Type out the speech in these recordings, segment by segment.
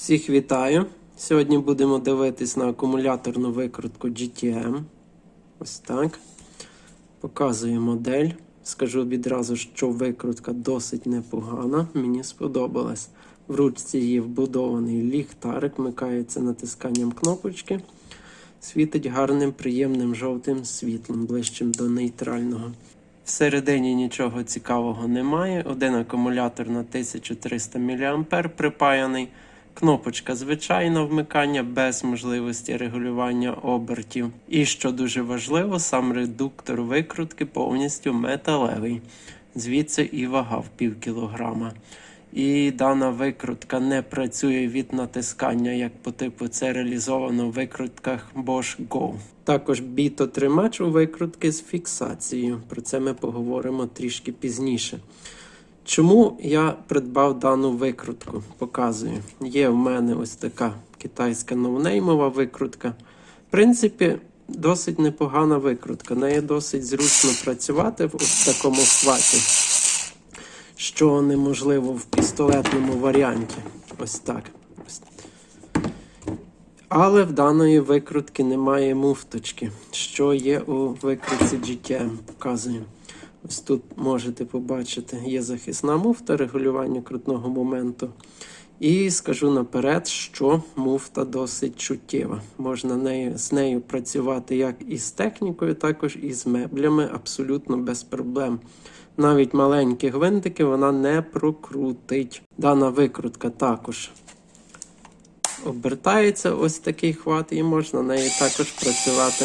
Всіх вітаю! Сьогодні будемо дивитись на акумуляторну викрутку GTM. Ось так. Показую модель. Скажу відразу, що викрутка досить непогана. Мені сподобалась. В ручці є вбудований ліхтарик, вмикається натисканням кнопочки. Світить гарним, приємним жовтим світлом, ближчим до нейтрального. Всередині нічого цікавого немає. Один акумулятор на 1300 мА припаяний. Кнопочка звичайна вмикання без можливості регулювання обертів. І що дуже важливо, сам редуктор викрутки повністю металевий. Звідси і вага в пів кілограма. І дана викрутка не працює від натискання, як по типу це реалізовано в викрутках Bosch Go. Також бітотримач у викрутки з фіксацією. Про це ми поговоримо трішки пізніше. Чому я придбав дану викрутку? Показую. Є в мене ось така китайська ноунеймова викрутка. В принципі, досить непогана викрутка. Нею досить зручно працювати в ось такому хваті, що неможливо в пістолетному варіанті. Ось так. Але в даної викрутки немає муфточки, що є у викрутці GTM. Показую. Ось тут можете побачити, є захисна муфта регулювання крутного моменту. І скажу наперед, що муфта досить чуттєва. Можна нею, з нею працювати як із технікою, також і з меблями абсолютно без проблем. Навіть маленькі гвинтики вона не прокрутить. Дана викрутка також обертається ось такий хват, і можна нею також працювати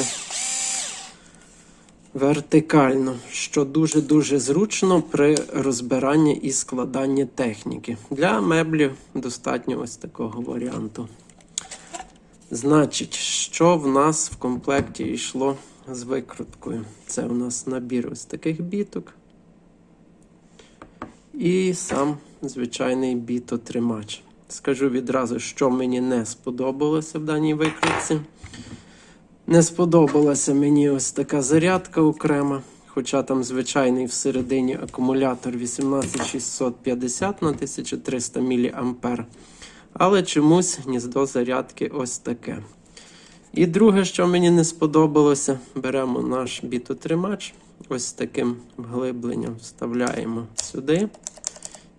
вертикально, що дуже-дуже зручно при розбиранні і складанні техніки. Для меблів достатньо ось такого варіанту. Значить, що в нас в комплекті йшло з викруткою? Це у нас набір ось таких біток. І сам звичайний бітотримач. Скажу відразу, що мені не сподобалося в даній викрутці. Не сподобалася мені ось така зарядка окрема, хоча там звичайний всередині акумулятор 18650 на 1300 мА. Але чомусь гніздо зарядки ось таке. І друге, що мені не сподобалося, беремо наш бітотримач, ось таким вглибленням вставляємо сюди.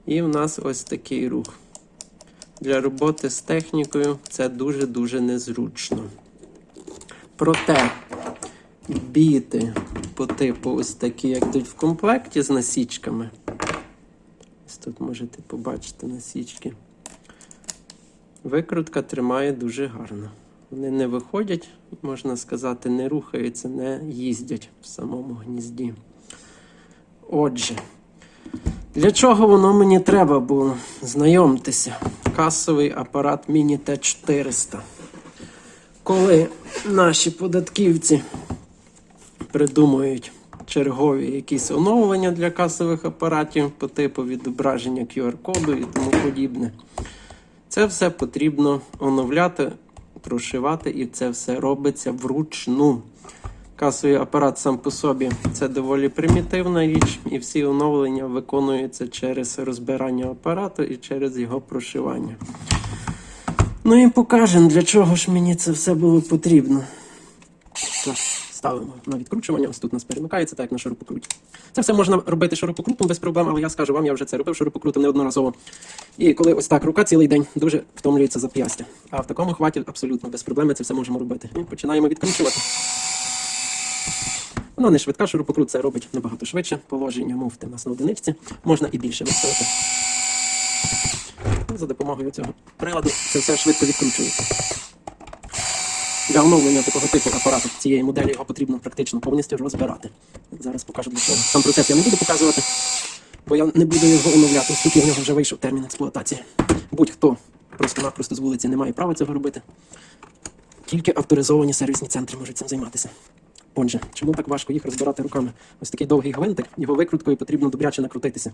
І в нас ось такий рух. Для роботи з технікою це дуже-дуже незручно. Проте біти по типу ось такі, як йдуть в комплекті з насічками. Ось тут можете побачити насічки. Викрутка тримає дуже гарно. Вони не виходять, можна сказати, не рухаються, не їздять в самому гнізді. Отже, для чого воно мені треба було? Знайомтеся, касовий апарат Mini T400 коли наші податківці придумують чергові якісь оновлення для касових апаратів по типу відображення QR-коду і тому подібне, це все потрібно оновляти, прошивати, і це все робиться вручну. Касовий апарат сам по собі це доволі примітивна річ, і всі оновлення виконуються через розбирання апарату і через його прошивання. Ну і покажемо, для чого ж мені це все було потрібно. Ставимо на відкручування. Ось тут нас перемикається, так як на шурупокруті. Це все можна робити шурупокрутом без проблем, але я скажу вам, я вже це робив шурупокрутом неодноразово. І коли ось так рука цілий день дуже втомлюється зап'ястя. А в такому хваті абсолютно без проблем це все можемо робити. І починаємо відкручувати. Вона не швидка, шурупокрут це робить набагато швидше. Положення муфти у нас на одиничці. Можна і більше виставити. За допомогою цього приладу це все швидко відкручується. Для оновлення такого типу апарату цієї моделі його потрібно практично повністю розбирати. Зараз покажу для чого. Сам процес я не буду показувати, бо я не буду його оновляти, оскільки в нього вже вийшов термін експлуатації. Будь-хто просто-напросто з вулиці не має права цього робити. Тільки авторизовані сервісні центри можуть цим займатися. Отже, чому так важко їх розбирати руками? Ось такий довгий гвинтик, його викруткою потрібно добряче накрутитися.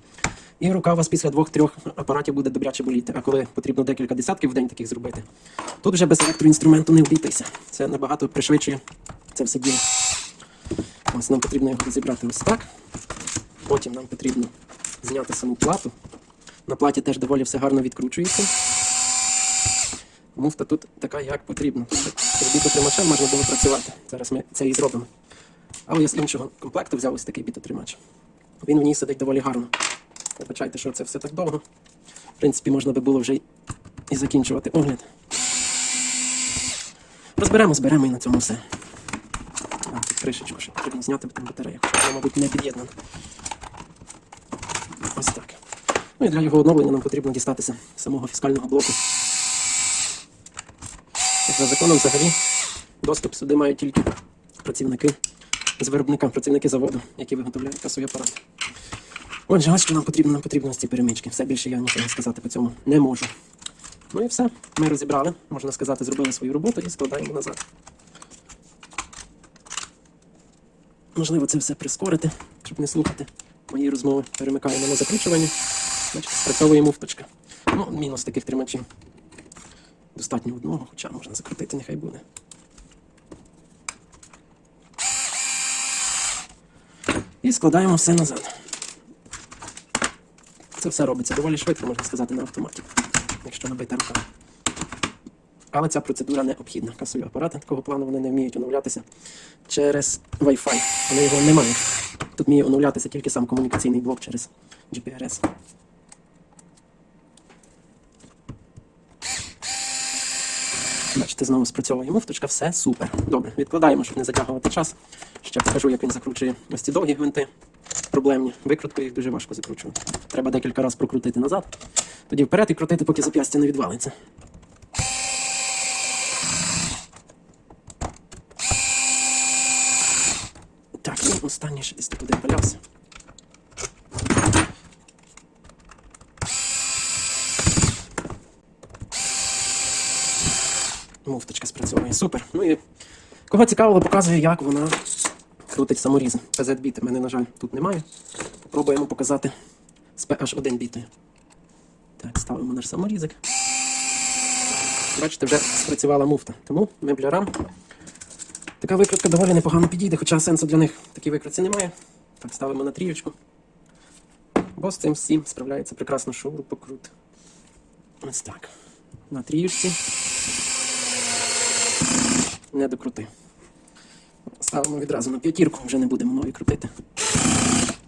І рука у вас після двох-трьох апаратів буде добряче боліти. А коли потрібно декілька десятків в день таких зробити, тут вже без електроінструменту не обійтися. Це набагато пришвидшує це все діло. Ось нам потрібно його розібрати ось так. Потім нам потрібно зняти саму плату. На платі теж доволі все гарно відкручується. Муфта тут така, як потрібно. З бітотримачем можна було працювати. Зараз ми це і зробимо. Але я з іншого комплекту взяв ось такий бітотримач. Він в ній сидить доволі гарно. Вибачайте, що це все так довго. В принципі, можна би було вже і закінчувати огляд. Розберемо, зберемо і на цьому все. А, тут кришечку ще потрібно зняти, бо там батарея, вона, мабуть, не під'єднана. Ось так. Ну і для його оновлення нам потрібно дістатися самого фіскального блоку. За законом взагалі доступ сюди мають тільки працівники з виробника, працівники заводу, які виготовляють касові апарати. Отже, ось що нам потрібно, нам потрібно ось ці перемички. Все більше я нічого сказати по цьому не можу. Ну і все. Ми розібрали, можна сказати, зробили свою роботу і складаємо назад. Можливо, це все прискорити, щоб не слухати мої розмови. Перемикаємо на закручування. Значить, спрацьовує муфточка. Ну, мінус таких тримачів. Достатньо одного, хоча можна закрутити, нехай буде. І складаємо все назад. Це все робиться доволі швидко, можна сказати, на автоматі, якщо набити руками. Але ця процедура необхідна. Касові апарати такого плану вони не вміють оновлятися через Wi-Fi. Вони його не мають. Тут вміє оновлятися тільки сам комунікаційний блок через GPRS. Бачите, знову спрацьовує муфточка, все супер. Добре, відкладаємо, щоб не затягувати час. Ще покажу, як він закручує ось ці довгі гвинти. Проблемні. Викруткою їх дуже важко закручувати. Треба декілька разів прокрутити назад, тоді вперед і крутити, поки зап'ястя не відвалиться. Так, ну останній ще десь один валявся. Муфточка спрацьовує. Супер. Ну і кого цікавило, показую, як вона крутить саморіз. PZ біти. Мене, на жаль, тут немає. Попробуємо показати з PH1 бітою. Так, ставимо наш саморізик. Бачите, вже спрацювала муфта. Тому меблярам така викрутка доволі непогано підійде, хоча сенсу для них такій викрутці немає. Так, ставимо на трієчку. Бо з цим всім справляється прекрасно шурупокрут. Ось так. На трієчці. Не докрути. Ставимо відразу на п'ятірку, вже не будемо нові крутити.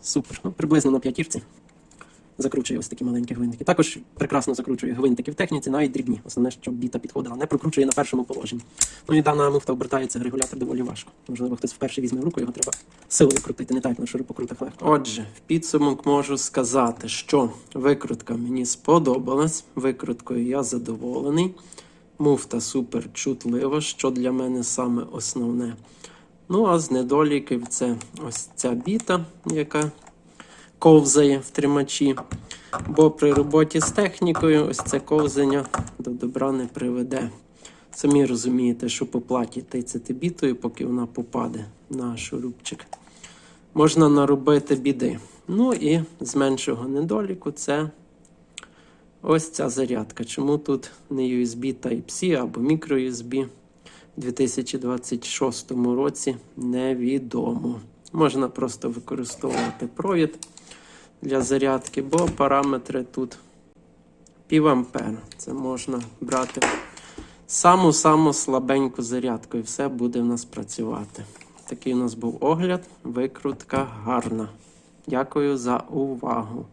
Супер. Ну, приблизно на п'ятірці. Закручує ось такі маленькі гвинтики. Також прекрасно закручує гвинтики в техніці, навіть дрібні. Основне, щоб біта підходила, не прокручує на першому положенні. Ну і дана муфта обертається регулятор доволі важко. Можливо, хтось вперше візьме в руку, його треба силою крутити, не так на ширококрутах легко. Отже, в підсумок можу сказати, що викрутка мені сподобалась. Викруткою я задоволений. Муфта супер чутлива, що для мене саме основне. Ну, а з недоліків це ось ця біта, яка ковзає в тримачі. Бо при роботі з технікою ось це ковзання до добра не приведе. Самі розумієте, що по платі тицяти бітою, поки вона попаде на шурупчик. Можна наробити біди. Ну і з меншого недоліку це ось ця зарядка. Чому тут не USB Type-C або microUSB у 2026 році невідомо. Можна просто використовувати провід для зарядки, бо параметри тут пів ампера. Це можна брати саму-саму слабеньку зарядку, і все буде в нас працювати. Такий у нас був огляд. Викрутка гарна. Дякую за увагу.